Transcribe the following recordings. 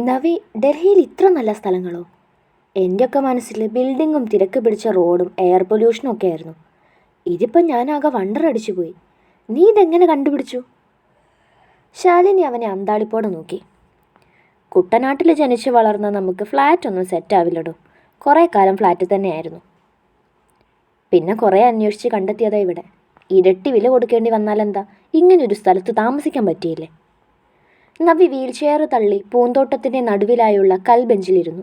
നവി ഡൽഹിയിൽ ഇത്ര നല്ല സ്ഥലങ്ങളോ? എന്റെ ഒക്കെ മനസ്സിൽ ബിൽഡിങ്ങും തിരക്ക് പിടിച്ച റോഡും എയർ പൊല്യൂഷനും ഒക്കെ ആയിരുന്നു ഇതിപ്പം ഞാനാകെ വണ്ടർ അടിച്ചു പോയി. നീ ഇതെങ്ങനെ കണ്ടുപിടിച്ചു? ശാലിനി അവനെ അന്താളിപ്പോടെ നോക്കി. കുട്ടനാട്ടിൽ ജനിച്ച് വളർന്ന നമുക്ക് ഫ്ലാറ്റ് ഒന്നും സെറ്റ് ആവില്ലടോ. കുറേ കാലം ഫ്ലാറ്റിൽ തന്നെയായിരുന്നു. പിന്നെ കുറേ അന്വേഷിച്ച് കണ്ടെത്തിയതാ ഇവിടെ. ഇരട്ടി വില കൊടുക്കേണ്ടി വന്നാലെന്താ? ഇങ്ങനൊരു സ്ഥലത്ത് താമസിക്കാൻ പറ്റിയില്ലേ? നവി വീൽചെയർ തള്ളി പൂന്തോട്ടത്തിന്റെ നടുവിലായുള്ള കൽബെഞ്ചിലിരുന്നു.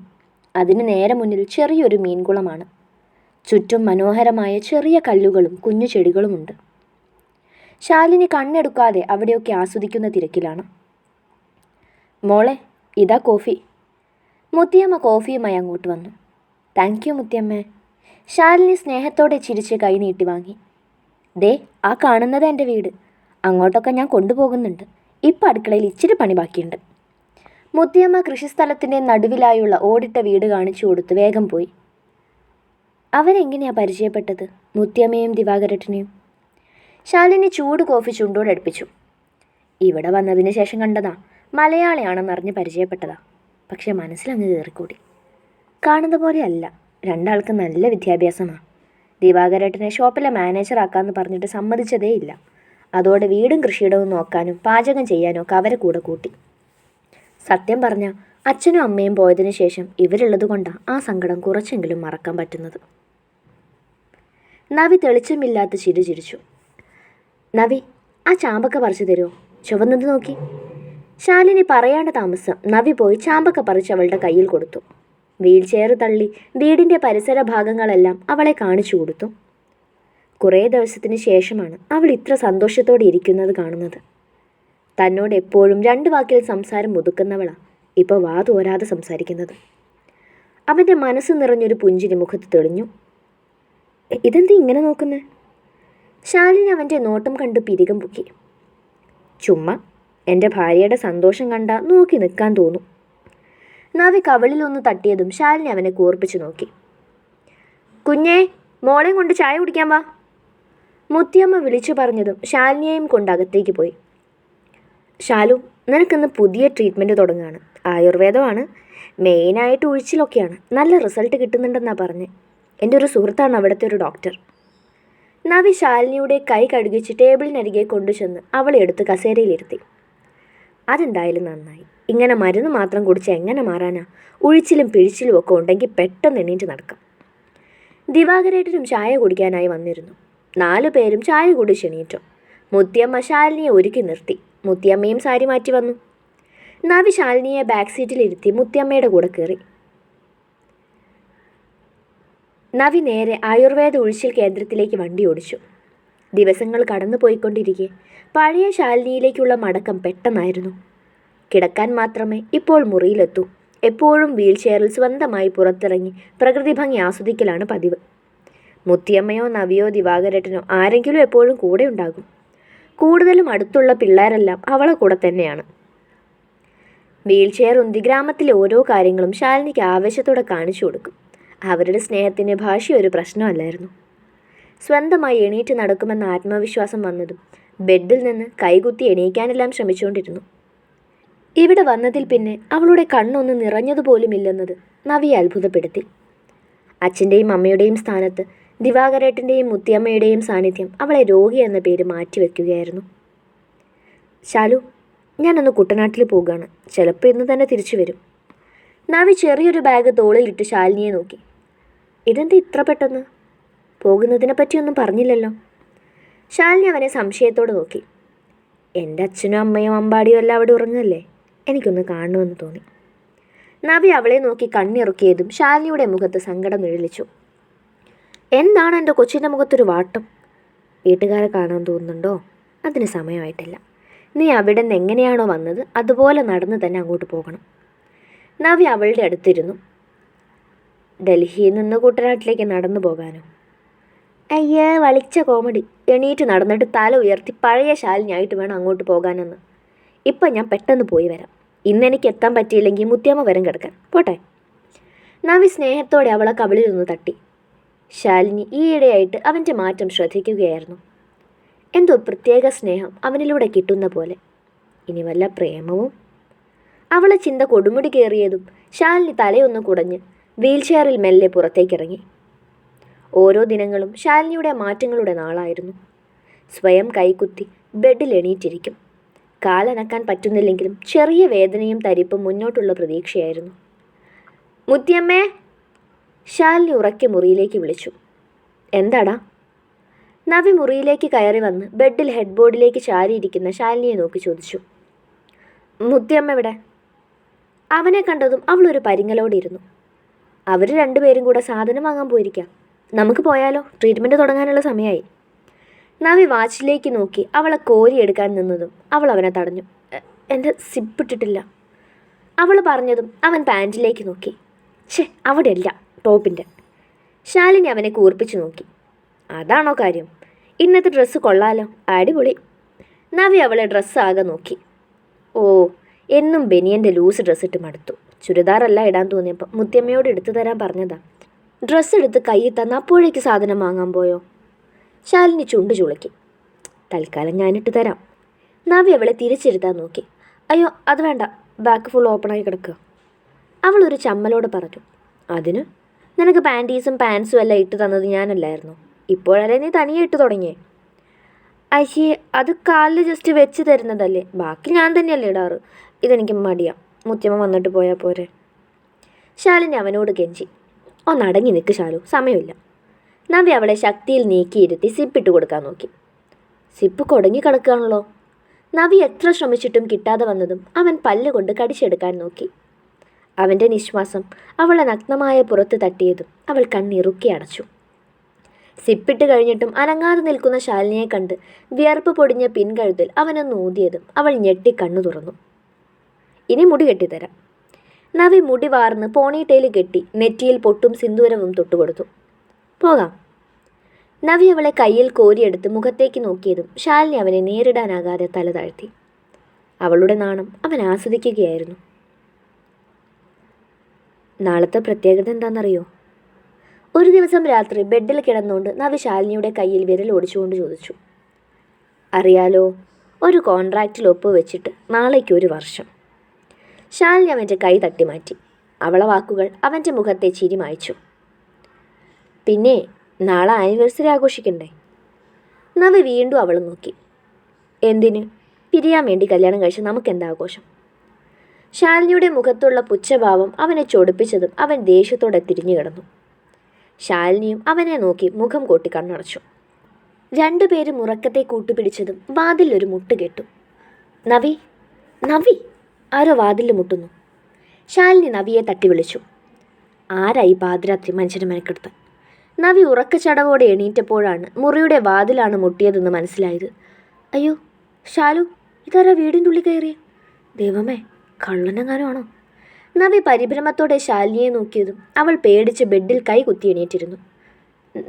അതിന് നേരെ മുന്നിൽ ചെറിയൊരു മീൻകുളമാണ്. ചുറ്റും മനോഹരമായ ചെറിയ കല്ലുകളും കുഞ്ഞു ചെടികളുമുണ്ട്. ശാലിനി കണ്ണെടുക്കാതെ അവിടെയൊക്കെ ആസ്വദിക്കുന്ന തിരക്കിലാണ്. മോളെ ഇതാ കോഫി. മുത്തിയമ്മ കോഫിയുമായി അങ്ങോട്ട് വന്നു. Thank you മുത്തിയമ്മേ. ശാലിനി സ്നേഹത്തോടെ ചിരിച്ച് കൈ നീട്ടി വാങ്ങി. ദേ ആ കാണുന്നത് എന്റെ വീട്. അങ്ങോട്ടൊക്കെ ഞാൻ കൊണ്ടുപോകുന്നുണ്ട്. ഇപ്പം അടുക്കളയിൽ ഇച്ചിരി പണി ബാക്കിയുണ്ട്. മുത്തിയമ്മ കൃഷിസ്ഥലത്തിന്റെ നടുവിലായുള്ള ഓടിട്ട വീട് കാണിച്ചു കൊടുത്ത് വേഗം പോയി. അവരെങ്ങനെയാ പരിചയപ്പെട്ടത്? മുത്തിയമ്മയും ദിവാകരട്ടനെയും? ശാലിനി ചൂട് കോഫി ചുണ്ടോട് അടുപ്പിച്ചു. ഇവിടെ വന്നതിന് ശേഷം കണ്ടതാ മലയാളിയാണെന്നറിഞ്ഞ് പരിചയപ്പെട്ടതാ. പക്ഷെ മനസ്സിലങ്ങ് കയറിക്കൂടി. കാണുന്ന പോലെ അല്ല രണ്ടാൾക്ക് നല്ല വിദ്യാഭ്യാസമാണ് ദിവാകരേട്ടനെ ഷോപ്പിലെ മാനേജറാക്കാമെന്ന് പറഞ്ഞിട്ട് സമ്മതിച്ചതേ ഇല്ല അതോടെ വീടും കൃഷിയിടവും നോക്കാനും പാചകം ചെയ്യാനും ഒക്കെ അവരെ കൂടെ കൂട്ടി. സത്യം പറഞ്ഞാൽ അച്ഛനും അമ്മയും പോയതിനു ശേഷം ഇവരുള്ളത് കൊണ്ടാണ് ആ സങ്കടം കുറച്ചെങ്കിലും മറക്കാൻ പറ്റുന്നത്. നവി തെളിച്ചമില്ലാത്ത ചിരി ചിരിച്ചു. നവി ആ ചാമ്പക്ക പറിച്ചു തരുമോ ചുവന്നത് നോക്കി. ശാലിനി പറയാണ്ട താമസം നവി പോയി ചാമ്പക്ക പറിച്ച് അവളുടെ കയ്യിൽ കൊടുത്തു. വീൽ ചെയർ തള്ളി വീടിന്റെ പരിസര ഭാഗങ്ങളെല്ലാം അവളെ കാണിച്ചു കൊടുത്തു. കുറേ ദിവസത്തിന് ശേഷമാണ് അവൾ ഇത്ര സന്തോഷത്തോടെ ഇരിക്കുന്നത് കാണുന്നത്. തന്നോട് എപ്പോഴും രണ്ട് വാക്കിൽ സംസാരം ഒതുക്കുന്നവളാണ് ഇപ്പോൾ വാ തോരാതെ സംസാരിക്കുന്നത്. അവന്റെ മനസ്സ് നിറഞ്ഞൊരു പുഞ്ചിരി മുഖത്ത് തെളിഞ്ഞു. ഇതെന്ത് ഇങ്ങനെ നോക്കുന്നേ? ശാലിനി അവന്റെ നോട്ടം കണ്ട് പിരികം പൊക്കി. ചുമ്മാ എന്റെ ഭാര്യയുടെ സന്തോഷം കണ്ട നോക്കി നിൽക്കാൻ തോന്നും. നവി കവളിലൊന്ന് തട്ടിയതും ശാലിനി അവനെ കൂർപ്പിച്ചു നോക്കി. കുഞ്ഞേ മോളെയും കൊണ്ട് ചായ കുടിക്കാൻ വാ. മുത്തിയമ്മ വിളിച്ചു പറഞ്ഞതും ശാലിനിയെയും കൊണ്ട് അകത്തേക്ക് പോയി. ശാലു നിനക്കിന്ന് പുതിയ ട്രീറ്റ്മെന്റ് തുടങ്ങുകയാണ് ആയുർവേദമാണ്. മെയിനായിട്ട് ഒഴിച്ചിലൊക്കെയാണ് നല്ല റിസൾട്ട് കിട്ടുന്നുണ്ടെന്നാണ് പറഞ്ഞ്. എന്റെ ഒരു സുഹൃത്താണ് അവിടുത്തെ ഒരു ഡോക്ടർ നവി ശാലിനിയുടെ കൈ കഴുകിച്ച് ടേബിളിനരികെ കൊണ്ടുചെന്ന് അവളെ എടുത്ത് കസേരയിലിരുത്തി. അതെന്തായാലും നന്നായി. ഇങ്ങനെ മരുന്ന് മാത്രം കുടിച്ച് എങ്ങനെ മാറാനാ? ഉഴിച്ചിലും പിഴിച്ചിലും ഒക്കെ ഉണ്ടെങ്കിൽ പെട്ടെന്ന് എണീറ്റ് നടക്കാം. ദിവാകരേട്ടനും ചായ കുടിക്കാനായി വന്നിരുന്നു. നാലു പേരും ചായ കൂടി ക്ഷണീറ്റു മുത്തിയമ്മ ശാലിനിയെ ഒരുക്കി നിർത്തി. മുത്തിയമ്മയും സാരി മാറ്റി വന്നു. നവി ശാലിനിയെ ബാക്ക് സീറ്റിലിരുത്തി മുത്തിയമ്മയുടെ കൂടെ കയറി. നവി നേരെ ആയുർവേദ ഉഴിച്ചിൽ കേന്ദ്രത്തിലേക്ക് വണ്ടി ഓടിച്ചു. ദിവസങ്ങൾ കടന്നു പോയിക്കൊണ്ടിരിക്കെ പഴയ ശാലിനിയിലേക്കുള്ള മടക്കം പെട്ടെന്നായിരുന്നു. കിടക്കാൻ മാത്രമേ ഇപ്പോൾ മുറിയിലെത്തൂ. എപ്പോഴും വീൽ ചെയറിൽ സ്വന്തമായി പുറത്തിറങ്ങി പ്രകൃതി ഭംഗി ആസ്വദിക്കലാണ് പതിവ്. മുത്തിയമ്മയോ നവിയോ ദിവാകരേട്ടനോ ആരെങ്കിലും എപ്പോഴും കൂടെ ഉണ്ടാകും. കൂടുതലും അടുത്തുള്ള പിള്ളേരെല്ലാം അവളെ കൂടെ തന്നെയാണ്. വീൽ ചെയർ ഉന്തി ഗ്രാമത്തിലെ ഓരോ കാര്യങ്ങളും ശാലിനിക്ക് ആവേശത്തോടെ കാണിച്ചു കൊടുക്കും. അവരുടെ സ്നേഹത്തിന് ഭാഷ ഒരു പ്രശ്നമല്ലായിരുന്നു. സ്വന്തമായി എണീറ്റ് നടക്കുമെന്ന ആത്മവിശ്വാസം വന്നതും ബെഡിൽ നിന്ന് കൈകുത്തി എണീക്കാനെല്ലാം ശ്രമിച്ചുകൊണ്ടിരുന്നു. ഇവിടെ വന്നതിൽ പിന്നെ അവളുടെ കണ്ണൊന്ന് നിറഞ്ഞതുപോലുമില്ലെന്നത് നവിയെ അത്ഭുതപ്പെടുത്തി. അച്ഛന്റെയും അമ്മയുടെയും സ്ഥാനത്ത് ദിവാകരേട്ടന്റെയും മുത്തിയമ്മയുടെയും സാന്നിധ്യം അവളെ രോഗി എന്ന പേര് മാറ്റിവെക്കുകയായിരുന്നു ശാലു ഞാനൊന്ന് കുട്ടനാട്ടിൽ പോകുകയാണ് ചിലപ്പോൾ ഇന്ന് തന്നെ തിരിച്ചു വരും. നാവി ചെറിയൊരു ബാഗ് തോളിലിട്ട് ശാലിനിയെ നോക്കി. ഇതെന്താ ഇത്ര പെട്ടെന്ന്? പോകുന്നതിനെ പറ്റിയൊന്നും പറഞ്ഞില്ലല്ലോ. ശാലിനി അവനെ സംശയത്തോടെ നോക്കി. എന്റെ അച്ഛനും അമ്മയും അമ്പാടിയും എല്ലാം അവിടെ ഉറങ്ങല്ലേ എനിക്കൊന്ന് കാണണമെന്ന് തോന്നി. നവി അവളെ നോക്കി കണ്ണിറുക്കിയതും ശാലിനിയുടെ മുഖത്ത് സങ്കടം നിഴലിച്ചു. എന്താണ് എന്റെ കൊച്ചിന്റെ മുഖത്തൊരു വാട്ടം? വീട്ടുകാരെ കാണാൻ തോന്നുന്നുണ്ടോ? അതിന് സമയമായിട്ടില്ല. നീ അവിടെ നിന്ന് എങ്ങനെയാണോ വന്നത് അതുപോലെ നടന്ന് തന്നെ അങ്ങോട്ട് പോകണം. നവി അവളുടെ അടുത്തിരുന്നു. ഡൽഹിയിൽ നിന്ന് കുട്ടനാട്ടിലേക്ക് നടന്നു പോകാനോ? അയ്യേ വളിച്ച കോമഡി. എണീറ്റ് നടന്നിട്ട് തല ഉയർത്തി പഴയ ശാലിനിയായിട്ട് വേണം അങ്ങോട്ട് പോകാനെന്ന്. ഇപ്പം ഞാൻ പെട്ടെന്ന് പോയി വരാം. ഇന്ന് എനിക്ക് എത്താൻ പറ്റിയില്ലെങ്കിൽ മുത്തിയമ്മ വരം കിടക്കാൻ. പോട്ടെ. നവി സ്നേഹത്തോടെ അവളെ കവിളിലൊന്ന് തട്ടി. ശാലിനി ഈയിടെയായിട്ട് അവന്റെ മാറ്റം ശ്രദ്ധിക്കുകയായിരുന്നു. എന്തോ പ്രത്യേക സ്നേഹം അവനിലൂടെ കിട്ടുന്ന പോലെ. ഇനി വല്ല പ്രേമവും? അവളെ ചിന്ത കൊടുമുടി കയറിയതും ശാലിനി തലയൊന്ന് കുടഞ്ഞ് വീൽചെയറിൽ മെല്ലെ പുറത്തേക്കിറങ്ങി. ഓരോ ദിനങ്ങളും ശാലിനിയുടെ മാറ്റങ്ങളുടെ നാളായിരുന്നു. സ്വയം കൈകുത്തി ബെഡിൽ എണീറ്റിരിക്കും. കാലനക്കാൻ പറ്റുന്നില്ലെങ്കിലും ചെറിയ വേദനയും തരിപ്പും മുന്നോട്ടുള്ള പ്രതീക്ഷയായിരുന്നു. മുത്തിയമ്മേ ശാലിനി ഉറക്കെ മുറിയിലേക്ക് വിളിച്ചു. എന്താടാ? നവി മുറിയിലേക്ക് കയറി വന്ന് ബെഡിൽ ഹെഡ് ബോർഡിലേക്ക് ചാരിയിരിക്കുന്ന ശാലിനിയെ നോക്കി ചോദിച്ചു. മുത്തിയമ്മ എവിടെ? അവനെ കണ്ടതും അവൾ അവളൊരു പരിങ്ങലോടിരുന്നു അവർ രണ്ടുപേരും കൂടെ സാധനം വാങ്ങാൻ പോയിരിക്കാം. നമുക്ക് പോയാലോ? ട്രീറ്റ്മെന്റ് തുടങ്ങാനുള്ള സമയമായി നവി വാച്ചിലേക്ക് നോക്കി അവളെ കോരിയെടുക്കാൻ നിന്നതും അവൾ അവനെ തടഞ്ഞു. "എ- എന്റെ സിപ്പിട്ടിട്ടില്ല അവൾ പറഞ്ഞതും അവൻ പാന്റിലേക്ക് നോക്കി. ഛേ അവിടെയല്ല. ടോപ്പിന്റെ. ശാലിനി അവനെ കൂർപ്പിച്ചു നോക്കി. അതാണോ കാര്യം? ഇന്നത്തെ ഡ്രസ്സ് കൊള്ളാലോ? അടിപൊളി. നവി അവളെ ഡ്രസ്സ് ആകെ നോക്കി. ഓ എന്നും ബെനിയന്റെ ലൂസ് ഡ്രസ്സ് ഇട്ട് മടുത്തു. ചുരിദാറല്ല ഇടാൻ തോന്നിയപ്പോൾ മുത്തിയമ്മയോട് എടുത്തു തരാൻ പറഞ്ഞതാ. ഡ്രസ്സ് എടുത്ത് കയ്യിൽ തന്ന അപ്പോഴേക്ക് സാധനം വാങ്ങാൻ പോയോ? ശാലിനി ചുണ്ടു ചുളുക്കി. തൽക്കാലം ഞാനിട്ട് തരാം. നവി അവളെ തിരിച്ചിരുത്താൻ നോക്കി. അയ്യോ അത് വേണ്ട. ബാക്ക് ഫുൾ ഓപ്പണായി കിടക്കുക അവൾ ഒരു ചമ്മലോട് പറഞ്ഞു. അതിന്? നിനക്ക് പാന്റീസും പാൻസും എല്ലാം ഇട്ട് തന്നത് ഞാനല്ലായിരുന്നു. ഇപ്പോഴല്ലേ നീ തനിയെ ഇട്ട് തുടങ്ങിയേ? ഐശി അത് കാലിൽ ജസ്റ്റ് വെച്ച് തരുന്നതല്ലേ? ബാക്കി ഞാൻ തന്നെയല്ലേ ഇടാറ്. ഇതെനിക്ക് മടിയാ. മുത്തിയമ്മ വന്നിട്ട് പോയാൽ പോരെ. ശാലിനി അവനോട് കെഞ്ചി. ഒന്നടങ്ങി നിൽക്ക് ശാലു. സമയമില്ല. നവി അവളെ ശക്തിയിൽ നീക്കിയിരുത്തി സിപ്പിട്ട് കൊടുക്കാൻ നോക്കി. സിപ്പ് കൊടങ്ങി കിടക്കുകയാണല്ലോ. നവി എത്ര ശ്രമിച്ചിട്ടും കിട്ടാതെ വന്നതും അവൻ പല്ലുകൊണ്ട് കടിച്ചെടുക്കാൻ നോക്കി. അവന്റെ നിശ്വാസം അവളെ നഗ്നമായ പുറത്ത് തട്ടിയതും അവൾ കണ്ണിറുക്കി അടച്ചു. സിപ്പിട്ട് കഴിഞ്ഞിട്ടും അനങ്ങാതെ നിൽക്കുന്ന ശാലിനിയെ കണ്ട് വിയർപ്പ് പൊടിഞ്ഞ പിൻകഴുതിൽ അവനൊന്ന് ഊതിയതും അവൾ ഞെട്ടി കണ്ണു തുറന്നു. ഇനി മുടി കെട്ടിത്തരാം. നവി മുടി വാർന്ന് പോണിട്ടയിൽ കെട്ടി നെറ്റിയിൽ പൊട്ടും സിന്ദൂരവും തൊട്ടുകൊടുത്തു. പോകാം. നവി അവളെ കയ്യിൽ കോരിയെടുത്ത് മുഖത്തേക്ക് നോക്കിയതും ശാലിനി അവനെ നേരിടാനാകാതെ തല താഴ്ത്തി. അവളുടെ നാണം അവൻ ആസ്വദിക്കുകയായിരുന്നു. നാളത്തെ പ്രത്യേകത എന്താണെന്നറിയോ? ഒരു ദിവസം രാത്രി ബെഡിൽ കിടന്നുകൊണ്ട് നവി ശാലിനിയുടെ കയ്യിൽ വിരൽ ഓടിച്ചുകൊണ്ട് ചോദിച്ചു. അറിയാലോ ഒരു കോൺട്രാക്റ്റിൽ ഒപ്പ് വെച്ചിട്ട് നാളേക്ക് ഒരു വർഷം. ശാലിനി അവന്റെ കൈ തട്ടി മാറ്റി. അവളെ വാക്കുകൾ അവന്റെ മുഖത്തെ ചിരി മായ്ച്ചു. പിന്നെ നാളെ ആനിവേഴ്സറി ആഘോഷിക്കണ്ടേ? നവി വീണ്ടും അവൾ നോക്കി. എന്തിന്? പിരിയാൻ വേണ്ടി കല്യാണം കഴിച്ച നമുക്കെന്താ ആഘോഷം? ശാലിനിയുടെ മുഖത്തുള്ള പുച്ഛഭാവം അവനെ ചൊടിപ്പിച്ചതും അവൻ ദേഷ്യത്തോടെ തിരിഞ്ഞു കിടന്നു. ശാലിനിയും അവനെ നോക്കി മുഖം കൂട്ടി കണ്ണടച്ചു. രണ്ടുപേരും ഉറക്കത്തെ കൂട്ടുപിടിച്ചതും വാതിലൊരു മുട്ട് കേട്ടു. നവി നവി ആരോ വാതിൽ മുട്ടുന്നു. ശാലിനി നവിയെ തട്ടി വിളിച്ചു. ആരായി പാതിരാത്രി മനുഷ്യനെ മെനക്കെടുത്ത്? നവി ഉറക്കച്ചടവോടെ എണീറ്റപ്പോഴാണ് മുറിയുടെ വാതിലാണ് മുട്ടിയതെന്ന് മനസ്സിലായത്. അയ്യോ ശാലു ഇതാരാ വീടിന്റെ ഉള്ളിൽ കയറിയ? ദൈവമേ കള്ളനെങ്ങാനുമാണോ നവി പരിഭ്രമത്തോടെ ശാലിനിയെ നോക്കിയതും അവൾ പേടിച്ച് ബെഡിൽ കൈ കുത്തി എണീറ്റിരുന്നു.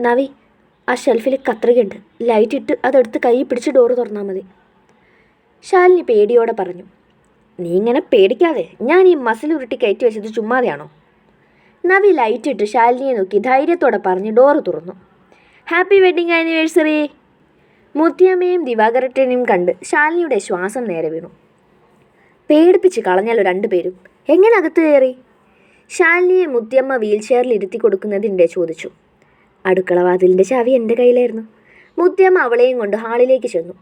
നവി ആ ഷെൽഫിൽ കത്രികയുണ്ട്. ലൈറ്റ് ഇട്ട് അതെടുത്ത് കൈ പിടിച്ച് ഡോറ് തുറന്നാൽ മതി. ശാലിനി പേടിയോടെ പറഞ്ഞു നീ ഇങ്ങനെ പേടിക്കാതെ ഞാൻ ഈ മസിൽ ഉരുട്ടി കയറ്റി വെച്ചത് ചുമ്മാതെയാണോ? നവി ലൈറ്റ് ഇട്ട് ശാലിനിയെ നോക്കി ധൈര്യത്തോടെ പറഞ്ഞ് ഡോറ് തുറന്നു. ഹാപ്പി വെഡിങ് ആനിവേഴ്സറി മുത്തിയമ്മയും ദിവാകരട്ടനെയും കണ്ട് ശാലിനിയുടെ ശ്വാസം നേരെ വീണു. പേടിപ്പിച്ച് കളഞ്ഞാലോ രണ്ടുപേരും? എങ്ങനെ അകത്ത് കയറി? ശാലിനിയെ മുത്തിയമ്മ വീൽ ചെയറിൽ ഇരുത്തി കൊടുക്കുന്നതിന്റെ ചോദിച്ചു. അടുക്കളവാതിലിന്റെ ചാവി എന്റെ കയ്യിലായിരുന്നു. മുത്തിയമ്മ അവളെയും കൊണ്ട് ഹാളിലേക്ക് ചെന്നു.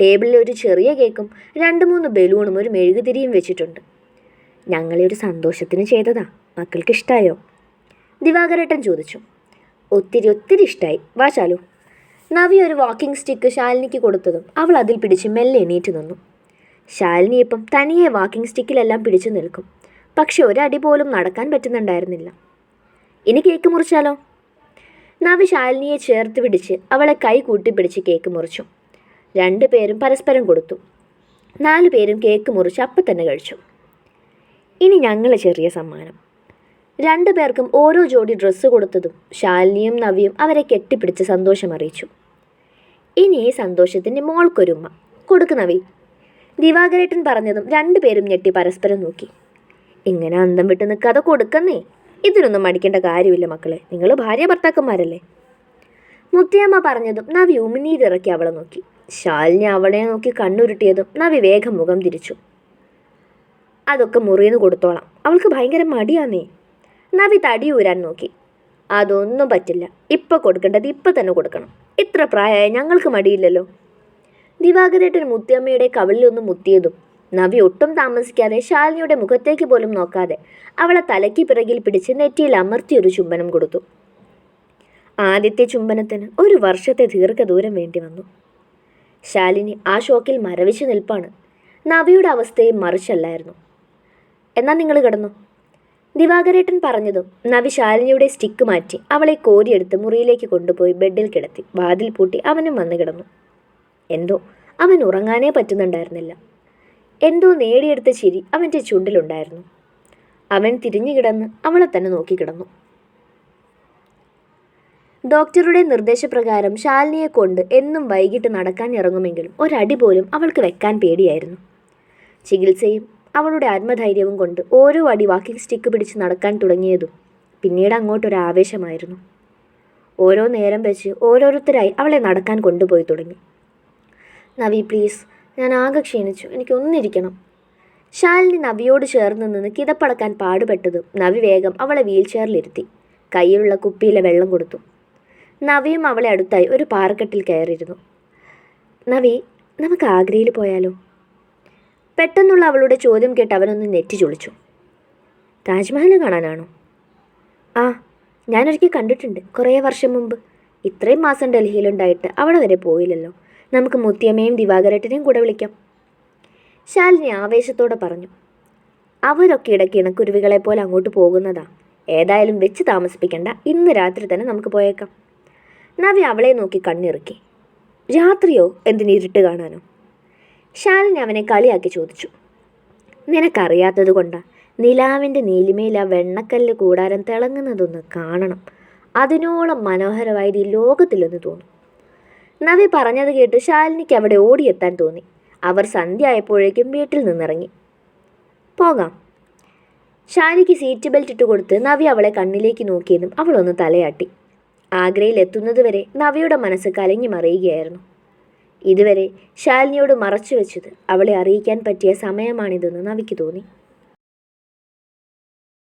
ടേബിളിൽ ഒരു ചെറിയ കേക്കും രണ്ട് മൂന്ന് ബലൂണും ഒരു മെഴുകുതിരിയും വെച്ചിട്ടുണ്ട്. ഞങ്ങളെ ഒരു സന്തോഷത്തിന് ചെയ്തതാ. മക്കൾക്ക് ഇഷ്ടമായോ ദിവാകരേട്ടൻ ചോദിച്ചു. ഒത്തിരി ഒത്തിരി ഇഷ്ടമായി വാ ചാലു നവി ഒരു വാക്കിംഗ് സ്റ്റിക്ക് ശാലിനിക്ക് കൊടുത്തതും അവൾ അതിൽ പിടിച്ച് മെല്ലെ എണീറ്റ് നിന്നു. ശാലിനി ഇപ്പം തനിയെ വാക്കിംഗ് സ്റ്റിക്കിലെല്ലാം പിടിച്ചു നിൽക്കും. പക്ഷെ ഒരടി പോലും നടക്കാൻ പറ്റുന്നുണ്ടായിരുന്നില്ല. ഇനി കേക്ക് മുറിച്ചാലോ? നവി ശാലിനിയെ ചേർത്ത് പിടിച്ച് അവളെ കൈ കൂട്ടിപ്പിടിച്ച് കേക്ക് മുറിച്ചു. രണ്ടു പേരും പരസ്പരം കൊടുത്തു. നാലു പേരും കേക്ക് മുറിച്ച് അപ്പം തന്നെ കഴിച്ചു. ഇനി ഞങ്ങളെ ചെറിയ സമ്മാനം. രണ്ടു പേർക്കും ഓരോ ജോഡി ഡ്രസ്സ് കൊടുത്തതും ശാലിനിയും നവിയും അവരെ കെട്ടിപ്പിടിച്ച് സന്തോഷമറിയിച്ചു. ഇനി ഈ സന്തോഷത്തിന്റെ മോൾക്കൊരുമ്മ. കൊടുക്ക് നവി. ദിവാകരേട്ടൻ പറഞ്ഞതും രണ്ടുപേരും ഞെട്ടി പരസ്പരം നോക്കി. ഇങ്ങനെ അന്തം വിട്ട് നിൽക്കാതെ കൊടുക്കുന്നേ? ഇതിനൊന്നും മടിക്കേണ്ട കാര്യമില്ല മക്കളെ. നിങ്ങൾ ഭാര്യ ഭർത്താക്കന്മാരല്ലേ? മുത്തിയമ്മ പറഞ്ഞതും നവി ഉമിനീതിറക്കി അവളെ നോക്കി. ശാലിനി അവളെ നോക്കി കണ്ണുരുട്ടിയതും നവി വേഗം മുഖം തിരിച്ചു. അതൊക്കെ മുറിയെന്ന് കൊടുത്തോളാം. അവൾക്ക് ഭയങ്കര മടിയാന്നേ. നവി തടി ഊരാൻ നോക്കി. അതൊന്നും പറ്റില്ല. ഇപ്പം കൊടുക്കേണ്ടത് ഇപ്പം തന്നെ കൊടുക്കണം. ഇത്ര പ്രായമായ ഞങ്ങൾക്ക് മടിയില്ലല്ലോ. ദിവാകരേട്ടൻ മുത്തിയമ്മയുടെ കവിളിലൊന്ന് മുത്തിയതും നവി ഒട്ടും താമസിക്കാതെ ശാലിനിയുടെ മുഖത്തേക്ക് പോലും നോക്കാതെ അവളെ തലയ്ക്ക് പിറകിൽ പിടിച്ച് നെറ്റിയിൽ അമർത്തിയൊരു ചുംബനം കൊടുത്തു. ആദ്യത്തെ ചുംബനത്തിന് ഒരു വർഷത്തെ ദീർഘദൂരം വേണ്ടി വന്നു. ശാലിനി ആ ഷോക്കിൽ മരവിച്ച് നിൽപ്പാണ്. നവിയുടെ അവസ്ഥയും മറിച്ചല്ലായിരുന്നു. എന്നാൽ നിങ്ങൾ കിടന്നു? ദിവാകരേട്ടൻ പറഞ്ഞതും നവി ശാലിനിയുടെ സ്റ്റിക്ക് മാറ്റി അവളെ കോരിയെടുത്ത് മുറിയിലേക്ക് കൊണ്ടുപോയി ബെഡിൽ കിടത്തി. വാതിൽ പൂട്ടി അവനും വന്നു കിടന്നു. എന്തോ അവൻ ഉറങ്ങാനേ പറ്റുന്നുണ്ടായിരുന്നില്ല. എന്തോ നേടിയെടുത്ത ചിരി അവന്റെ ചുണ്ടിലുണ്ടായിരുന്നു. അവൻ തിരിഞ്ഞു കിടന്ന് അവളെ തന്നെ നോക്കിക്കിടന്നു. ഡോക്ടറുടെ നിർദ്ദേശപ്രകാരം ശാലിനിയെ കൊണ്ട് എന്നും വൈകിട്ട് നടക്കാൻ ഇറങ്ങുമെങ്കിലും ഒരടി പോലും അവൾക്ക് വെക്കാൻ പേടിയായിരുന്നു. ചികിത്സയും അവളുടെ ആത്മധൈര്യവും കൊണ്ട് ഓരോ അടി വാക്കിംഗ് സ്റ്റിക്ക് പിടിച്ച് നടക്കാൻ തുടങ്ങിയതും പിന്നീട് അങ്ങോട്ടൊരു ആവേശമായിരുന്നു. ഓരോ നേരം വെച്ച് ഓരോരുത്തരായി അവളെ നടക്കാൻ കൊണ്ടുപോയി തുടങ്ങി. നവി പ്ലീസ് ഞാൻ ആകെ ക്ഷീണിച്ചു. എനിക്കൊന്നിരിക്കണം ശാലിനി നവിയോട് ചേർന്ന് നിന്ന് കിതപ്പടക്കാൻ പാടുപെട്ടതും നവി വേഗം അവളെ വീൽ ചെയറിലിരുത്തി കയ്യിലുള്ള കുപ്പിയിലെ വെള്ളം കൊടുത്തു. നവിയും അവളെ അടുത്തായി ഒരു പാറക്കെട്ടിൽ കയറിയിരുന്നു. നവി നമുക്ക് ആഗ്രയിൽ പോയാലോ? പെട്ടെന്നുള്ള അവളുടെ ചോദ്യം കേട്ട് അവനൊന്ന് നെറ്റി ചൊളിച്ചു. താജ്മഹൽ കാണാനാണോ? ആ ഞാനൊരിക്കൽ കണ്ടിട്ടുണ്ട് കുറേ വർഷം മുമ്പ്. ഇത്രയും മാസം ഡൽഹിയിലുണ്ടായിട്ട് അവിടെ വരെ പോയില്ലല്ലോ. നമുക്ക് മുത്തിയമ്മയും ദിവാകരേട്ടനെയും കൂടെ വിളിക്കാം. ശാലിനി ആവേശത്തോടെ പറഞ്ഞു അവരൊക്കെ ഇടയ്ക്ക് ഇണക്കുരുവികളെ പോലെ അങ്ങോട്ട് പോകുന്നതാ. ഏതായാലും വെച്ച് താമസിപ്പിക്കണ്ട. ഇന്ന് രാത്രി തന്നെ നമുക്ക് പോയേക്കാം. നവി അവളെ നോക്കി കണ്ണിറുക്കി രാത്രിയോ? എന്തിന് ഇരുട്ട് കാണാനോ? ശാലിനി അവനെ കളിയാക്കി ചോദിച്ചു നിനക്കറിയാത്തത് കൊണ്ടാ. നിലാവിന്റെ നീലിമയിൽ ആ വെണ്ണക്കല്ല് കൂടാരം തിളങ്ങുന്നതൊന്ന് കാണണം. അതിനോളം മനോഹരമായത് ഈ ലോകത്തിലൊന്ന് തോന്നും. നവി പറഞ്ഞത് കേട്ട് ശാലിനിക്ക് അവിടെ ഓടിയെത്താൻ തോന്നി. അവർ സന്ധ്യ ആയപ്പോഴേക്കും വീട്ടിൽ നിന്നിറങ്ങി. പോകാം. ശാലിക്ക് സീറ്റ് ബെൽറ്റ് ഇട്ട് കൊടുത്ത് നവി അവളെ കണ്ണിലേക്ക് നോക്കിയതും അവളൊന്ന് തലയാട്ടി. ആഗ്രയിൽ എത്തുന്നതുവരെ നവിയുടെ മനസ്സ് കലങ്ങി മറിയുകയായിരുന്നു. ഇതുവരെ ശാലിനിയോട് മറച്ചു വെച്ചത് അവളെ അറിയിക്കാൻ പറ്റിയ സമയമാണിതെന്ന് നവിക്ക് തോന്നി.